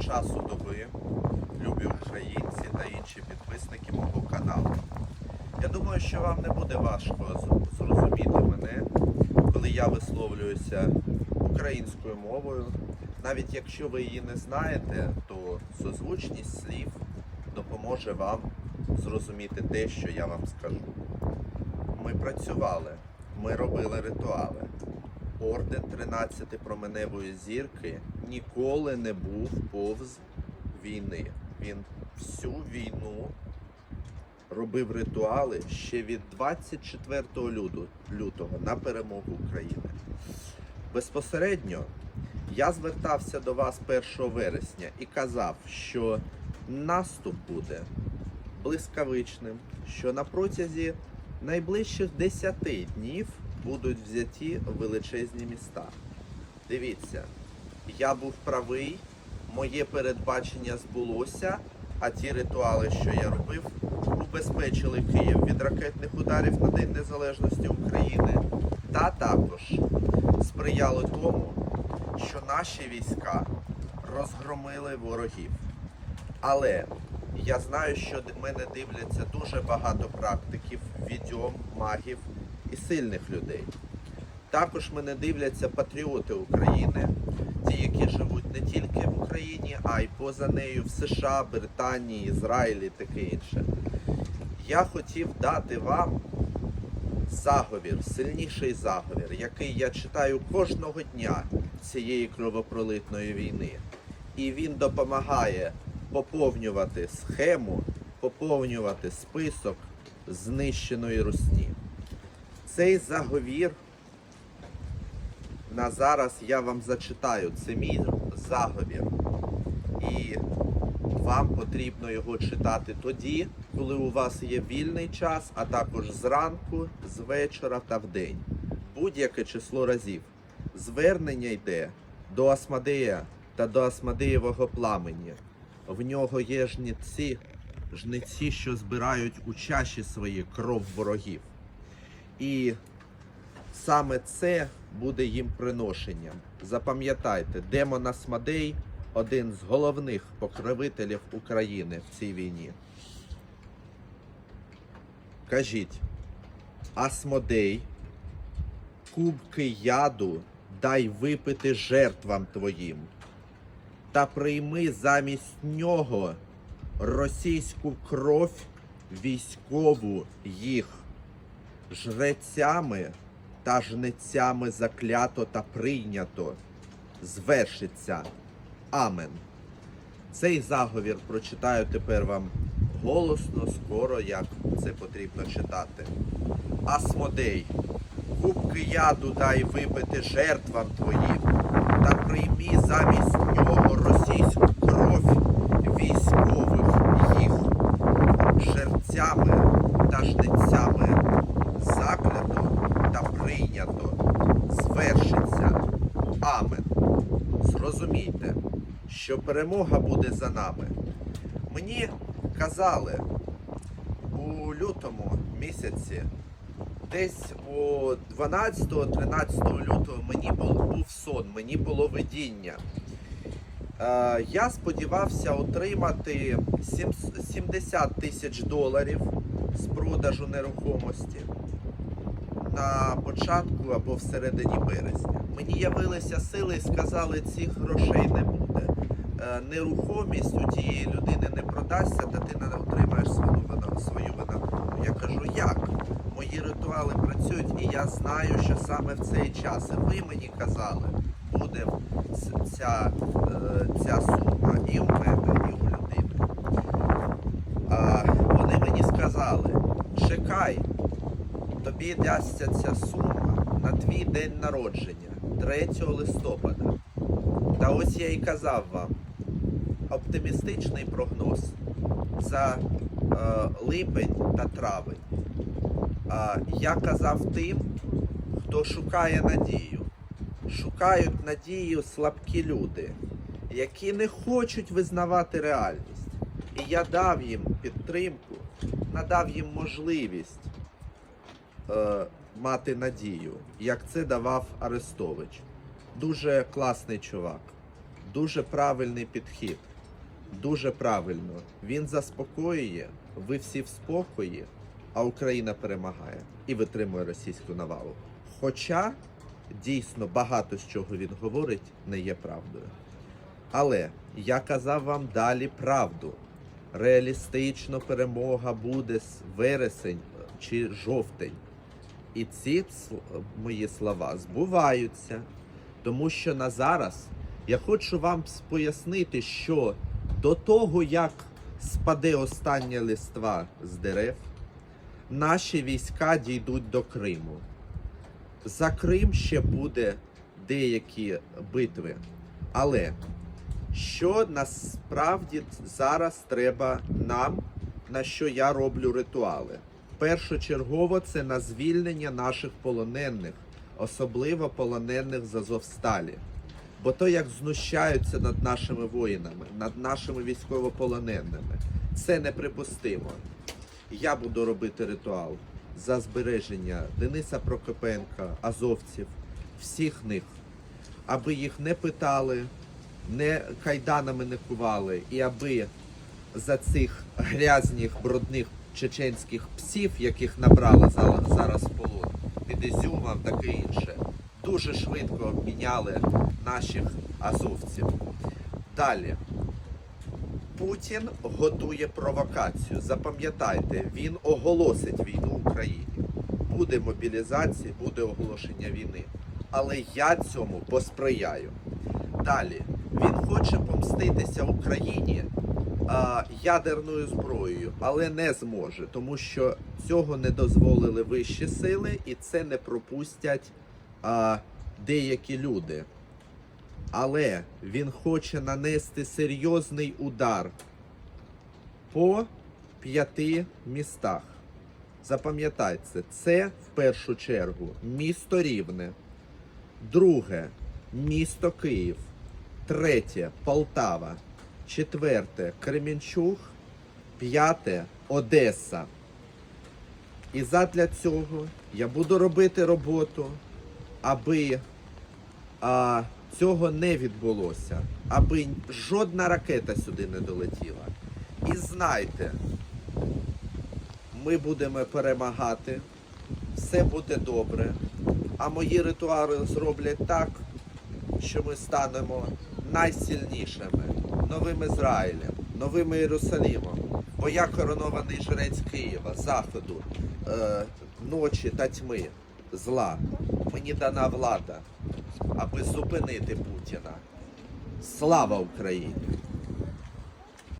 часу доби, любі українці та інші підписники мого каналу. Я думаю, що вам не буде важко зрозуміти мене, коли я висловлююся українською мовою. Навіть якщо ви її не знаєте, то созвучність слів допоможе вам зрозуміти те, що я вам скажу. Ми працювали, ми робили ритуали. Орден 13 променевої зірки ніколи не був повз війни. Він всю війну робив ритуали ще від 24 люду- лютого на перемогу України. Безпосередньо я звертався до вас 1 вересня і казав, що наступ буде блискавичним, що на протязі найближчих 10 днів будуть взяті величезні міста. Дивіться, я був правий, моє передбачення збулося, а ті ритуали, що я робив, убезпечили Київ від ракетних ударів на День Незалежності України, та також сприяли тому, що наші війська розгромили ворогів. Але я знаю, що мене дивляться дуже багато практиків, відьом, магів і сильних людей. Також мене дивляться патріоти України, ті, які живуть не тільки в Україні, а й поза нею в США, Британії, Ізраїлі таке інше. Я хотів дати вам заговір, сильніший заговір, який я читаю кожного дня цієї кровопролитної війни. І він допомагає поповнювати схему, поповнювати список знищеної русні. Цей заговір на зараз я вам зачитаю. Це мій заговір. І вам потрібно його читати тоді, коли у вас є вільний час, а також зранку, з вечора та вдень. Будь-яке число разів. Звернення йде до Асмадея та до Асмадеєвого пламені. В нього є жниці, жниці, що збирають у чаші свої кров ворогів. І саме це буде їм приношенням. Запам'ятайте, демон Асмадей один з головних покровителів України в цій війні. Кажіть, Асмодей, кубки яду дай випити жертвам твоїм, та прийми замість нього російську кров військову їх жрецями та жнецями заклято та прийнято, звершиться. Амен. Цей заговір прочитаю тепер вам голосно, скоро, як це потрібно читати. Асмодей, кубки яду дай випити жертвам твоїм, та приймі замість нього російську кров військових їх жерцями та жнецями заклято та прийнято, звершиться. Амен. Зрозумійте, що перемога буде за нами. Мені казали у лютому місяці, десь о 12-13 лютого мені був, сон, мені було видіння. Е, я сподівався отримати 70 тисяч доларів з продажу нерухомості на початку або всередині березня. Мені явилися сили і сказали, цих грошей не буде. Е, Нерухомість у тієї людини не продасться, та ти не отримаєш свою, свою. Я кажу, як? Мої ритуали працюють, і я знаю, що саме в цей час. І ви мені казали, буде ця, е, ця сума і у мене, і у людини. А вони мені сказали, чекай, тобі дасться ця сума на твій день народження 3 листопада. Та ось я і казав вам оптимістичний прогноз за е, липень та травень. А я казав тим, хто шукає надію. Шукають надію слабкі люди, які не хочуть визнавати реальність. І я дав їм підтримку, надав їм можливість е, мати надію, як це давав Арестович. Дуже класний чувак, дуже правильний підхід. Дуже правильно. Він заспокоює, ви всі в спокої, а Україна перемагає і витримує російську навалу. Хоча дійсно багато з чого він говорить не є правдою. Але я казав вам далі правду. Реалістично перемога буде з вересень чи жовтень. І ці мої слова збуваються, тому що на зараз я хочу вам пояснити, що до того, як спаде остання листва з дерев, наші війська дійдуть до Криму. За Крим ще буде деякі битви. Але що насправді зараз треба нам, на що я роблю ритуали? Першочергово це на звільнення наших полонених, особливо полонених з Азовсталі. Бо то, як знущаються над нашими воїнами, над нашими військовополоненими, це неприпустимо. Я буду робити ритуал за збереження Дениса Прокопенка, азовців, всіх них, аби їх не питали, не кайданами не кували, і аби за цих грязних, брудних чеченських псів, яких набрали зараз полон, під Ізюмом, таке інше, дуже швидко обміняли наших азовців. Далі. Путін готує провокацію. Запам'ятайте, він оголосить війну Україні. Буде мобілізація, буде оголошення війни. Але я цьому посприяю. Далі він хоче помститися Україні а, ядерною зброєю, але не зможе, тому що цього не дозволили вищі сили, і це не пропустять а, деякі люди. Але він хоче нанести серйозний удар по п'яти містах. Запам'ятайте, це в першу чергу місто Рівне, друге місто Київ, третє Полтава, четверте Кремінчуг, п'яте Одеса. І задля цього я буду робити роботу, аби а, цього не відбулося, аби жодна ракета сюди не долетіла. І знайте, ми будемо перемагати, все буде добре, а мої ритуали зроблять так, що ми станемо найсильнішими, новим Ізраїлем, новим Єрусалімом. Бо я коронований жрець Києва, заходу, е, ночі та тьми, зла. Мені дана влада, аби зупинити Путіна. Слава Україні!